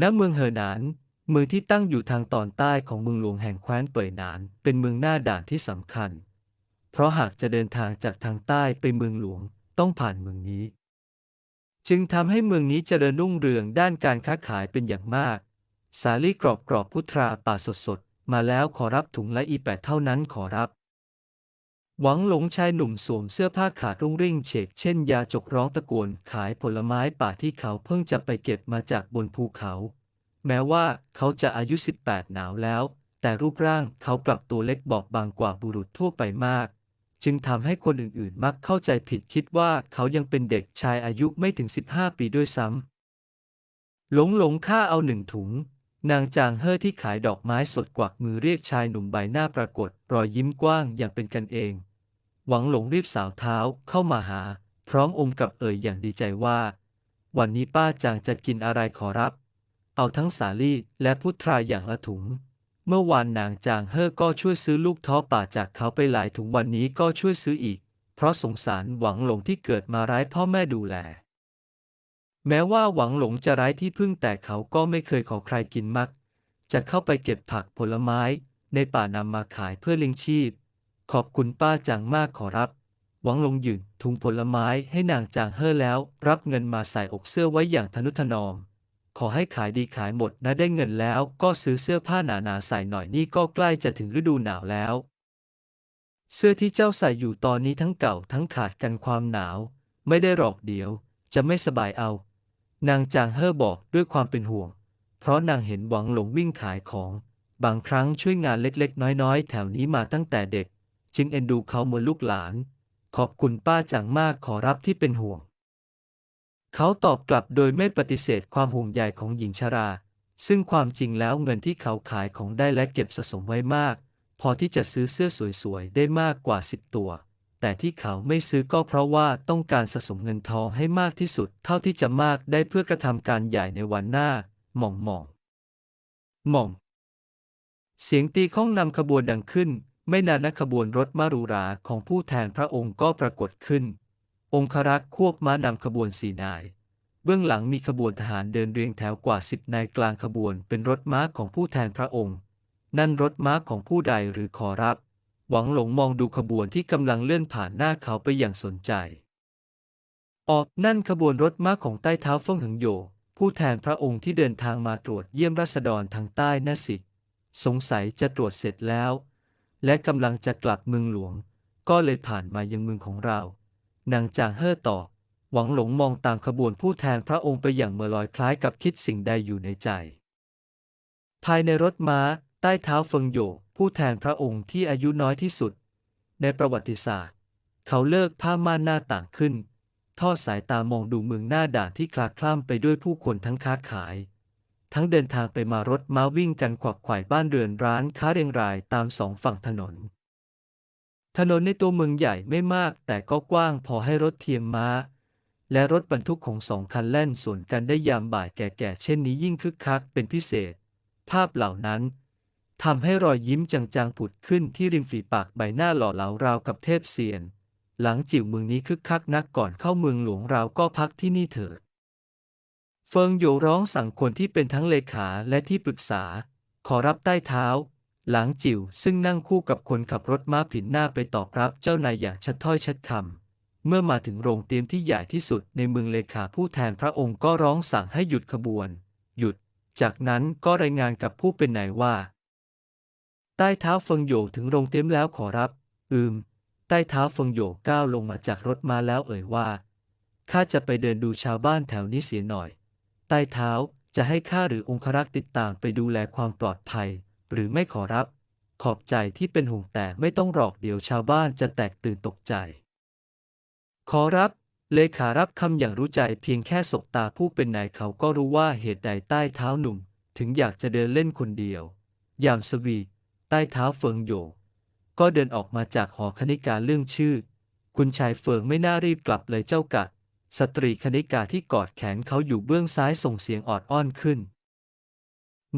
ณเมืองเหอหนาน เมืองที่ตั้งอยู่ทางตอนใต้ของเมืองหลวงแห่งแคว้นเป่ยหนาน เป็นเมืองหน้าด่านที่สำคัญ เพราะหากจะเดินทางจากทางใต้ไปเมืองหลวงต้องผ่านเมืองนี้ จึงทำให้เมืองนี้เจริญรุ่งเรืองด้านการค้าขายเป็นอย่างมาก สาลี่กรอบกรอบพุทราป่าสดสดๆมาแล้วขอรับถุงละอีแปดเท่านั้นขอรับ หวังหลงชายหนุ่มสวมเสื้อผ้าขาดรุ่งริ่งเฉกเช่นยาจกร้องตะโกนขายผลไม้ป่าที่เขาเพิ่งจะไปเก็บมาจากบนภูเขา แม้ว่าเขาจะอายุ 18 หนาวแล้ว แต่รูปร่างเขากลับตัวเล็กบอบบางกว่าบุรุษทั่วไปมาก จึงทำให้คนอื่นๆ มักเข้าใจผิดคิดว่าเขายังเป็นเด็กชายอายุไม่ถึง 15 ปีด้วยซ้ำหลงหลงค่าเอาหนึ่งถุง นางจางเฮ่อที่ขายดอกไม้สดกวักมือเรียกชายหนุ่มใบหน้าปรากฏ รอยยิ้มกว้างอย่างเป็นกันเอง หวังหลงรีบสาวเท้าเข้ามาหา พร้อมอมกับเอ่ยอย่างดีใจว่า วันนี้ป้าจางจะกินอะไรขอรับ เอาทั้งสาลี่และพุทราอย่างละถุง เมื่อวานนางจางเฮ่อก็ช่วยซื้อลูกท้อป่าจากเขาไปหลายถุงวันนี้ก็ช่วยซื้ออีก เพราะสงสารหวังหลงที่เกิดมาร้ายพ่อแม่ดูแล แม้ว่าหวังหลงจะร้ายที่พึ่งแต่เขาก็ไม่เคยขอใครกินมัก จะเข้าไปเก็บผักผลไม้ ในป่านำมาขายเพื่อเลี้ยงชีพ ขอบคุณป้าจางมากขอรับ หวังหลงยืนถุงผลไม้ให้นางจางเฮ่อแล้ว รับเงินมาใส่อกเสื้อไว้อย่างทนุถนอม ขอให้ขายดีขายหมดนะได้เงินแล้ว ก็ซื้อเสื้อผ้าหนาๆใส่หน่อยนี่ก็ใกล้จะถึงฤดูหนาวแล้ว เสื้อที่เจ้าใส่อยู่ตอนนี้ทั้งเก่าทั้งขาดกันความหนาว ไม่ได้หรอกเดี๋ยว จะไม่สบายเอา นางจางเฮ่อบอกด้วยความเป็นห่วง เพราะนางเห็นหวังหลงวิ่งขายของ บางครั้งช่วยงานเล็กๆ น้อยๆ แถวนี้มาตั้งแต่เด็ก จึงเอ็นดูเขาเหมือนลูกหลาน ขอบคุณป้าจางมากขอรับที่เป็นห่วง เขาตอบกลับโดยไม่ปฏิเสธความห่วงใยของหญิงชรา ซึ่งความจริงแล้วเงินที่เขาขายของได้และเก็บสะสมไว้มาก พอที่จะซื้อเสื้อสวยๆ ได้มากกว่าสิบตัว แต่ที่เขาไม่ซื้อก็เพราะว่าต้องการสะสมเงินทองให้มากที่สุด เท่าที่จะมากได้เพื่อกระทำการใหญ่ในวันหน้า หม่องหม่องหม่อง เสียงตีข้องนำขบวนดังขึ้น ไม่นานนักขบวนรถมารุราของผู้แทนพระองค์ก็ปรากฏขึ้น องครักษ์ควบม้านำขบวนสี่นาย เบื้องหลังมีขบวนทหารเดินเรียงแถวกว่าสิบนายกลางขบวนเป็นรถม้าของผู้แทนพระองค์ นั่นรถม้าของผู้ใดหรือขอรับ หวังหลงมองดูขบวนที่กำลังเลื่อนผ่านหน้าเขาไปอย่างสนใจ ออกนั่นขบวนรถม้าของใต้เท้าเฟิงหึงโย ผู้แทนพระองค์ที่เดินทางมาตรวจเยี่ยมรัษฎรทางใต้น่ะสิ สงสัยจะตรวจเสร็จแล้ว และกำลังจะกลับเมืองหลวง ก็เลยผ่านมายังเมืองของเรา นางจางเฮ่อตอบหวังหลงมองตามขบวนผู้แทนพระองค์ไปอย่างเมื่อลอยคล้ายกับคิดสิ่งใดอยู่ในใจ ภายในรถม้า ใต้เท้าเฟิงโย ผู้แทนพระองค์ที่อายุน้อยที่สุด ในประวัติศาสตร์ เขาเลิกผ้าม่านหน้าต่างขึ้น ทอดสายตามองดูเมืองหน้าด่านที่คลาคล่ำไปด้วยผู้คนทั้งค้าขาย ทั้งเดินทางไปมารถม้าวิ่งกันขวักไขว่บ้านเรือนร้านค้าเรียงรายตามสองฝั่งถนน ถนนในตัวเมืองใหญ่ไม่มากแต่ก็กว้างพอให้รถเทียมม้า และรถบรรทุกของสองคันแล่นสวนกันได้ยามบ่ายแก่ๆเช่นนี้ยิ่งคึกคักเป็นพิเศษ ภาพเหล่านั้น ทำให้รอยยิ้มจางๆผุดขึ้นที่ริมฝีปากใบหน้าหล่อเหลาราวกับเทพเซียน หลังจิ๋วเมืองนี้คึกคักนักก่อนเข้าเมืองหลวงเราก็พักที่นี่เถิด เฟิงโยร้องสั่งคนที่เป็นทั้งเลขาและที่ปรึกษา ขอรับใต้เท้า หลังจิ๋วซึ่งนั่งคู่กับคนขับรถม้าผินหน้าไปตอบรับเจ้านายอย่างชัดถ้อยชัดคำ เมื่อมาถึงโรงเตรียมที่ใหญ่ที่สุดในเมืองเลขาผู้แทนพระองค์ก็ร้องสั่งให้หยุดขบวน หยุด จากนั้นก็รายงานกับผู้เป็นนายว่า ใต้เท้าเฟิงโยถึงโรงเตรียมแล้วขอรับ อืม ใต้เท้าเฟิงโยก้าวลงมาจากรถมาแล้วเอ่ยว่าข้าจะไปเดินดูชาวบ้านแถวนี้เสียหน่อย ใต้เท้าจะให้ข้าหรือองครักษ์ติดตามไปดูแลความปลอดภัย หรือไม่ขอรับ ขอบใจที่เป็นห่วงแต่ไม่ต้องหรอกเดี๋ยวชาวบ้านจะแตกตื่นตกใจ ขอรับ เลขารับคำอย่างรู้ใจเพียงแค่สบตาผู้เป็นนายเขาก็รู้ว่าเหตุใดใต้เท้าหนุ่ม ถึงอยากจะเดินเล่นคนเดียว ยามสวีท ต้เท้าเฟิงโยก็เดินออกมาจากหอคณิกาเรื่องชื่อ คุณชายเฟิงไม่น่ารีบกลับเลยเจ้ากะ สตรีคณิกาที่กอดแขนเขาอยู่เบื้องซ้ายส่งเสียงออดอ้อนขึ้น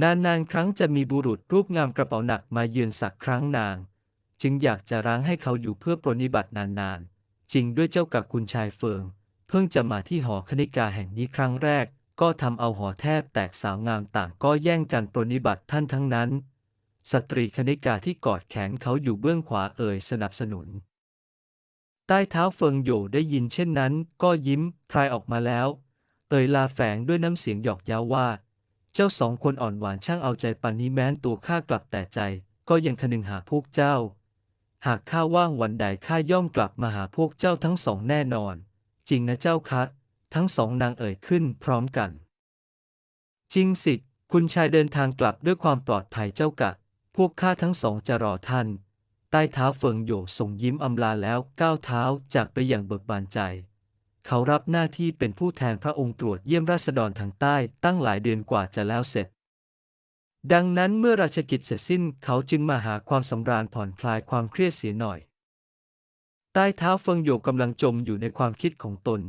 นานๆ ครั้งจะมีบุรุษรูปงามกระเป๋าหนักมาเยือนสักครั้งนาง จึงอยากจะร้างให้เขาอยู่เพื่อปรนนิบัตินานๆ จริงด้วยเจ้ากับคุณชายเฟิง เพิ่งจะมาที่หอคณิกาแห่งนี้ครั้งแรก ก็ทำเอาหอแทบแตกสาวงามต่างก็แย่งกันปรนนิบัติท่านทั้งนั้น สตรีคณิกาที่กอดแขนเขาอยู่เบื้องขวาเอ่ยสนับสนุน ใต้เท้าเฟิงโหยได้ยินเช่นนั้น ก็ยิ้มพลายออกมาแล้ว เอ่ยลาแฝงด้วยน้ำเสียงหยอกเย้าว่า เจ้าสองคนอ่อนหวานช่างเอาใจปันนี้แม้นตัวข้ากลับแต่ใจ ก็ยังคนึงหาพวกเจ้า หากข้าว่างวันใดข้าย่อมกลับมาหาพวกเจ้าทั้งสองแน่นอน จริงนะเจ้าคะทั้งสองนางเอ่ยขึ้นพร้อมกัน จริงสิคุณชายเดินทางกลับด้วยความปลอดภัยเจ้ากะ พวกข้าทั้งสองจะรอท่าน ใต้เท้าเฟิงโยส่งยิ้มอำลาแล้วก้าวเท้าจากไปอย่างเบิกบานใจ เขารับหน้าที่เป็นผู้แทนพระองค์ตรวจเยี่ยมราษฎรทางใต้ตั้งหลายเดือนกว่าจะแล้วเสร็จ ดังนั้นเมื่อราชกิจเสร็จสิ้นเขาจึงมาหาความสำราญผ่อนคลายความเครียดเสียหน่อย ใต้เท้าเฟิงโยกำลังจมอยู่ในความคิดของตน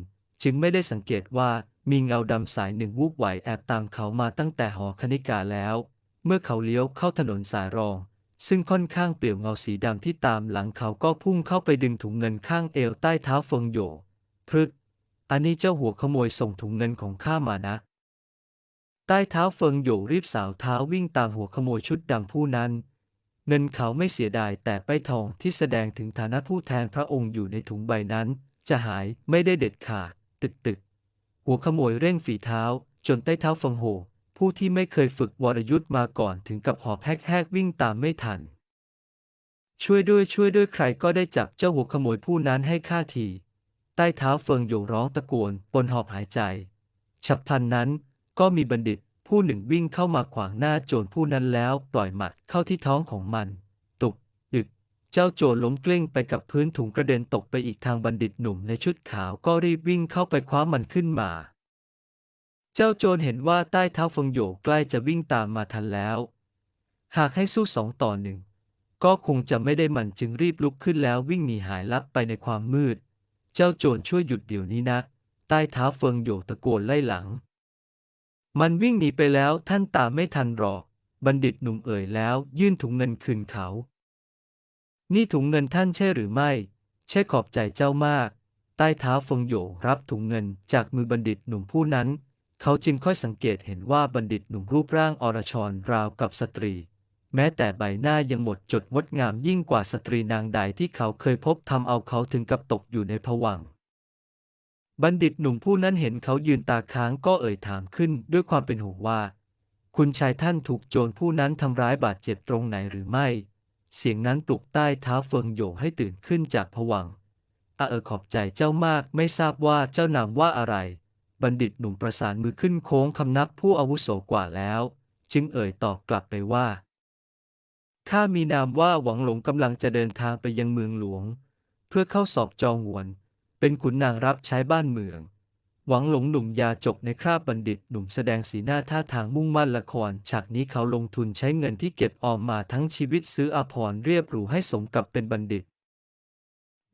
จึงไม่ได้สังเกตว่ามีเงาดำสายหนึ่งวูบไหวแอบตามเขามาตั้งแต่หอคณิกาแล้ว เมื่อเขาเลี้ยวเข้าถนนสายรอง ซึ่งค่อนข้างเปลี่ยวเงาสีดำที่ตามหลังเขาก็พุ่งเข้าไปดึงถุงเงินข้างเอวใต้เท้าเฟิงโยพรึก อันนี้เจ้าหัวขโมยส่งถุงเงินของข้ามานะ ใต้เท้าเฟิงโยรีบสาวเท้าวิ่งตามหัวขโมยชุดดำผู้นั้น เงินเขาไม่เสียดายแต่ไปายทองที่แสดงถึงฐานะผู้แทนพระองค์อยู่ในถุงใบนั้น จะหายไม่ได้เด็ดขาดตึกตึกหัวขโมยเร่งฝีเท้าจนใต้เท้าเฟิงโห ผู้ที่ไม่เคยฝึกวรยุทธ์มาก่อนถึงกับหอบแฮกๆวิ่งตามไม่ทัน ช่วยด้วยช่วยด้วยใครก็ได้จับเจ้าหัวขโมยผู้นั้นให้ข้าที ใต้เท้าเฟิงโยงร้องตะโกนปนหอบหายใจ ฉับพลันนั้นก็มีบัณฑิตผู้หนึ่งวิ่งเข้ามาขวางหน้าโจรผู้นั้นแล้วปล่อยหมัดเข้าที่ท้องของมัน ตุกอึก เจ้าโจรล้มกลิ้งไปกับพื้นถุงกระเด็นตกไปอีกทางบัณฑิตหนุ่มในชุดขาวก็รีบวิ่งเข้าไปคว้ามันขึ้นมา เจ้าโจรเห็นว่าใต้เท้าเฟิงโยใกล้จะวิ่งตามมาทันแล้ว หากให้สู้สองต่อหนึ่งก็คงจะไม่ได้มันจึงรีบลุกขึ้นแล้ววิ่งหนีหายลับไปในความมืด เจ้าโจรช่วยหยุดเดี๋ยวนี้นะ ใต้เท้าเฟิงโยตะโกนไล่หลัง มันวิ่งหนีไปแล้วท่านตามไม่ทันหรอก บัณฑิตหนุ่มเอ่ยแล้ว ยื่นถุงเงินคืนเขา นี่ถุงเงินท่านใช่หรือไม่ ใช่ขอบใจเจ้ามาก ใต้เท้าเฟิงโยรับถุงเงินจากมือบัณฑิตหนุ่มผู้นั้น เขาจึงค่อยสังเกตเห็นว่าบัณฑิตหนุ่มรูปร่างอรชรราวกับสตรี แม้แต่ใบหน้ายังหมดจดงดงามยิ่งกว่าสตรีนางใดที่เขาเคยพบทำเอาเขาถึงกับตกอยู่ในผวังบัณฑิตหนุ่มผู้นั้นเห็นเขายืนตาค้างก็เอ่ยถามขึ้นด้วยความเป็นห่วงว่า คุณชายท่านถูกโจรผู้นั้นทำร้ายบาดเจ็บตรงไหนหรือไม่ เสียงนั้นปลุกใต้เท้าเฟิงโยให้ตื่นขึ้นจากผวังอาเออขอบใจเจ้ามากไม่ทราบว่าเจ้านามว่าอะไร บัณฑิตหนุ่มประสานมือขึ้นโค้งคำนับผู้อาวุโสกว่าแล้ว จึงเอ่ยตอบกลับไปว่า ข้ามีนามว่าหวังหลงกำลังจะเดินทางไปยังเมืองหลวง เพื่อเข้าสอบจองหวน เป็นขุนนางรับใช้บ้านเมือง หวังหลงหนุ่มยาจกในคราบบัณฑิตหนุ่มแสดงสีหน้าท่าทางมุ่งมั่นละคร ฉากนี้เขาลงทุนใช้เงินที่เก็บออมมาทั้งชีวิตซื้ออาภรณ์เรียบหรูให้สมกับเป็นบัณฑิต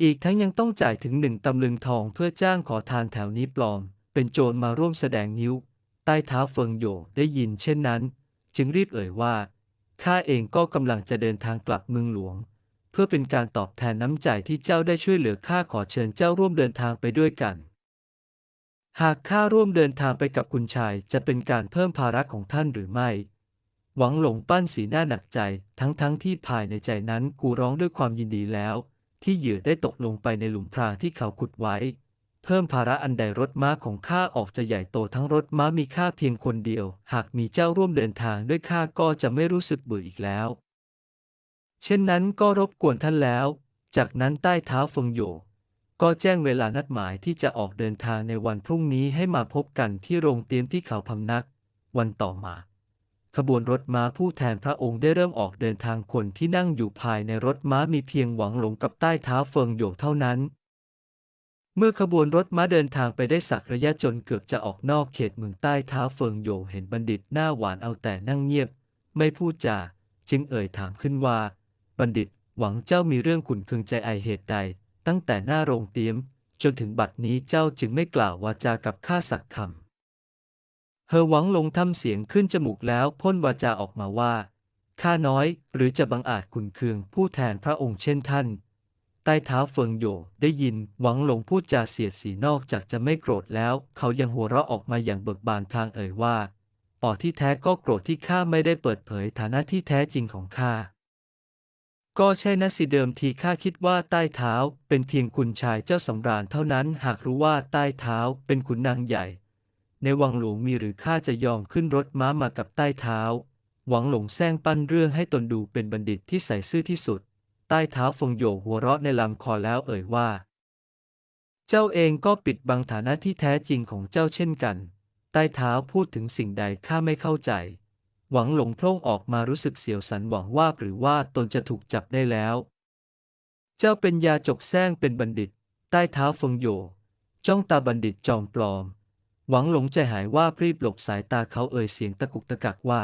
อีกทั้งยังต้องจ่ายถึงหนึ่งตำลึงทองเพื่อจ้างขอทานแถวนี้ปลอม เป็นโจรมาร่วมแสดงนิ้ว ใต้เท้าเฟิงโยได้ยินเช่นนั้น จึงรีบเอ่ยว่าข้าเองก็กำลังจะเดินทางกลับเมืองหลวง เพื่อเป็นการตอบแทนน้ำใจที่เจ้าได้ช่วยเหลือข้าขอเชิญเจ้าร่วมเดินทางไปด้วยกัน หากข้าร่วมเดินทางไปกับคุณชายจะเป็นการเพิ่มภาระของท่านหรือไม่ หวังหลงปั้นสีหน้าหนักใจทั้งๆทที่ภายในใจนั้นกูร้องด้วยความยินดีแล้ว ที่เหยื่อได้ตกลงไปในหลุมพรางที่เขาขุดไว้ เพิ่มภาระอันใดรถม้าของข้าออกจะใหญ่โตทั้งรถม้ามีค่าเพียงคนเดียว หากมีเจ้าร่วมเดินทางด้วยข้าก็จะไม่รู้สึกเบื่ออีกแล้ว เช่นนั้นก็รบกวนท่านแล้ว จากนั้นใต้เท้าเฟงโยก็แจ้งเวลานัดหมายที่จะออกเดินทางในวันพรุ่งนี้ให้มาพบกันที่โรงเตรียมที่เขาพำนัก วันต่อมา ขบวนรถม้าผู้แทนพระองค์ได้เริ่มออกเดินทางคนที่นั่งอยู่ภายในรถม้ามีเพียงหวังหลงกับใต้เท้าเฟิงโยเท่านั้น เมื่อขบวนรถม้าเดินทางไปได้สักระยะจนเกือบจะออกนอกเขตเมืองใต้เท้าเฟิงโยเห็นบัณฑิตหน้าหวานเอาแต่นั่งเงียบ ไม่พูดจาจึงเอ่ยถามขึ้นว่า บัณฑิตหวังเจ้ามีเรื่องขุนเคืองใจไอเหตุใด ตั้งแต่หน้าโรงเตรียม จนถึงบัดนี้เจ้าจึงไม่กล่าววาจากับข้าสักคำเฮอหวังลงทำเสียงขึ้นจมูกแล้วพ่นวาจาออกมาว่าข้าน้อยหรือจะบังอาจขุนเคืองผู้แทนพระองค์เช่นท่าน ใต้เท้าเฟิงโยได้ยินหวังหลงพูดจาเสียดสีนอกจากจะไม่โกรธแล้ว เขายังหัวเราะออกมาอย่างเบิกบานพลางเอ่ยว่าปอที่แท้ก็โกรธที่ข้าไม่ได้เปิดเผยฐานะที่แท้จริงของข้าก็ใช่นะสิเดิมทีข้าคิดว่าใต้เท้าเป็นเพียงคุณชายเจ้าสำราญเท่านั้น หากรู้ว่าใต้เท้าเป็นขุนนางใหญ่ ในวังหลวงมีหรือข้าจะยอมขึ้นรถม้ามากับใต้เท้า หวังหลงแซงปั้นเรื่องให้ตนดูเป็นบัณฑิตที่ใส่ซื่อที่สุด ใต้เท้าฟงโยหัวเราะในลำคอแล้วเอ่ยว่า เจ้าเองก็ปิดบังฐานะที่แท้จริงของเจ้าเช่นกัน ใต้เท้าพูดถึงสิ่งใดข้าไม่เข้าใจ หวังหลงโพล่งออกมารู้สึกเสียวสันหวังว่าหรือว่าตนจะถูกจับได้แล้ว เจ้าเป็นยาจกแซงเป็นบัณฑิต ใต้เท้าฟงโยจ้องตาบัณฑิตจอมปลอม หวังหลงใจหายว่าพรีบหลบสายตาเขาเอ่ยเสียงตะกุกตะกักว่า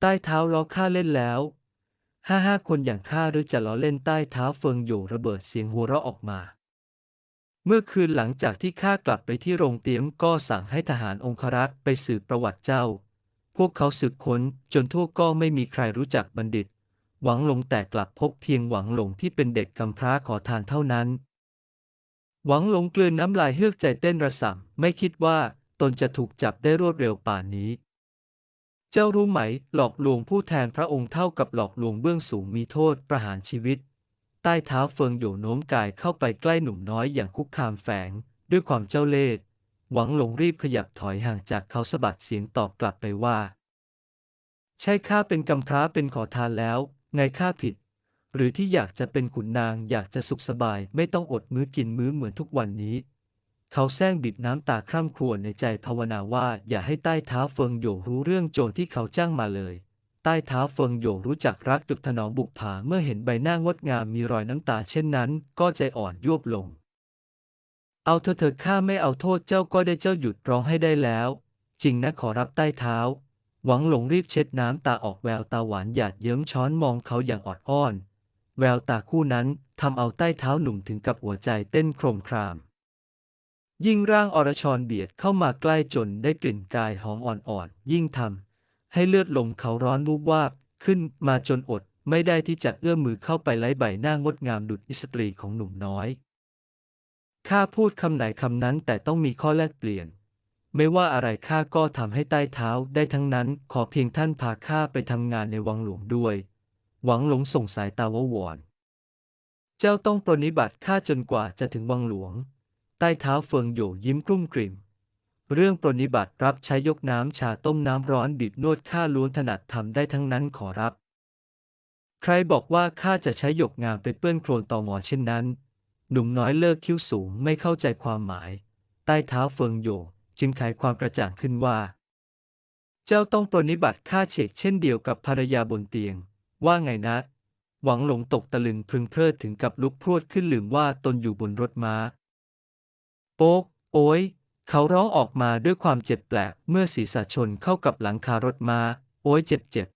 ใต้เท้าล้อข้าเล่นแล้ว ห้าห้าคนอย่างข้าหรือจะล้อเล่นใต้เท้าเฟิงโยระเบิดเสียงหัวเราะออกมา เมื่อคืนหลังจากที่ข้ากลับไปที่โรงเตรียมก็สั่งให้ทหารองครักษ์ไปสืบประวัติเจ้า พวกเขาสืบค้นจนทั่วก็ไม่มีใครรู้จักบัณฑิต หวังหลงแต่กลับพบเพียงหวังหลงที่เป็นเด็กกำพร้าขอทานเท่านั้น หวังหลงกลืนน้ำลายเฮือกใจเต้นระส่ำไม่คิดว่าตนจะถูกจับได้รวดเร็วป่านนี้ เจ้ารู้ไหม หลอกลวงผู้แทนพระองค์เท่ากับหลอกลวงเบื้องสูงมีโทษประหารชีวิต ใต้เท้าเฟิงโยโน้มกายเข้าไปใกล้หนุ่มน้อยอย่างคุกคามแฝง ด้วยความเจ้าเล่ห์หวังหลงรีบขยับถอยห่างจากเขาสะบัดเสียงตอบกลับไปว่า ใช่ข้าเป็นกำพร้าเป็นขอทานแล้ว ไงข้าผิด หรือที่อยากจะเป็นขุนนางอยากจะสุขสบายไม่ต้องอดมื้อกินมื้อเหมือนทุกวันนี้ เขาแซงบีบน้ำตาคร่ำครวญในใจภาวนาว่าอย่าให้ใต้เท้าเฟิงโยรู้เรื่องโจรที่เขาจ้างมาเลย ใต้เท้าเฟิงโยรู้จักรักจุกถนอมบุกผาเมื่อเห็นใบหน้างดงามมีรอยน้ำตาเช่นนั้น ก็ใจอ่อนยวบลง เอาเถอเถิดข้าไม่เอาโทษเจ้าก็ได้เจ้าหยุดร้องให้ได้แล้ว จริงนะขอรับใต้เท้า หวังหลงรีบเช็ดน้ำตาออกแววตาหวานหยาดเยิ้มช้อนมองเขาอย่างออดอ้อน แววตาคู่นั้นทำเอาใต้เท้าหนุ่มถึงกับหัวใจเต้นโครมคราม ยิ่งร่างอรชรเบียดเข้ามาใกล้จนได้กลิ่นกายหอมอ่อนๆ ยิ่งทำให้เลือดลมเขาร้อนวูบวาบขึ้นมาจนอดไม่ได้ที่จะเอื้อมมือเข้าไปไล้ใบหน้างดงามดุจอิสตรีของหนุ่มน้อย ข้าพูดคำไหนคำนั้นแต่ต้องมีข้อแลกเปลี่ยน ไม่ว่าอะไรข้าก็ทำให้ใต้เท้าได้ทั้งนั้น ขอเพียงท่านพาข้าไปทำงานในวังหลวงด้วย หวังหลงส่งสายตาววอน เจ้าต้องปรนิบัติข้าจนกว่าจะถึงวังหลวง ใต้เท้าเฟิงโยยิ้มกลุ้มกลิ่ม เรื่องปรนิบัติรับใช้ยกน้ำชาต้มน้ำร้อนบีบนวดข้าล้วนถนัดทำได้ทั้งนั้นขอรับ ใครบอกว่าข้าจะใช้หยกงามไปเปื้อนโคลนต่อหมอเช่นนั้น หนุ่มน้อยเลิกคิ้วสูงไม่เข้าใจความหมาย ใต้เท้าเฟิงโยจึงไขความกระจ่างขึ้นว่า เจ้าต้องปรนิบัติข้าเฉกเช่นเดียวกับภรรยาบนเตียง ว่าไงนะหวังหลงตกตะลึงพึงเพลิดถึงกับลุกพรวดขึ้นลืมว่าตนอยู่บนรถม้า ป๊ก โอ้ย เขาร้องออกมาด้วยความเจ็บแปลก เมื่อศีรษะชนเข้ากับหลังคารถมา โอ้ยเจ็บเจ็บ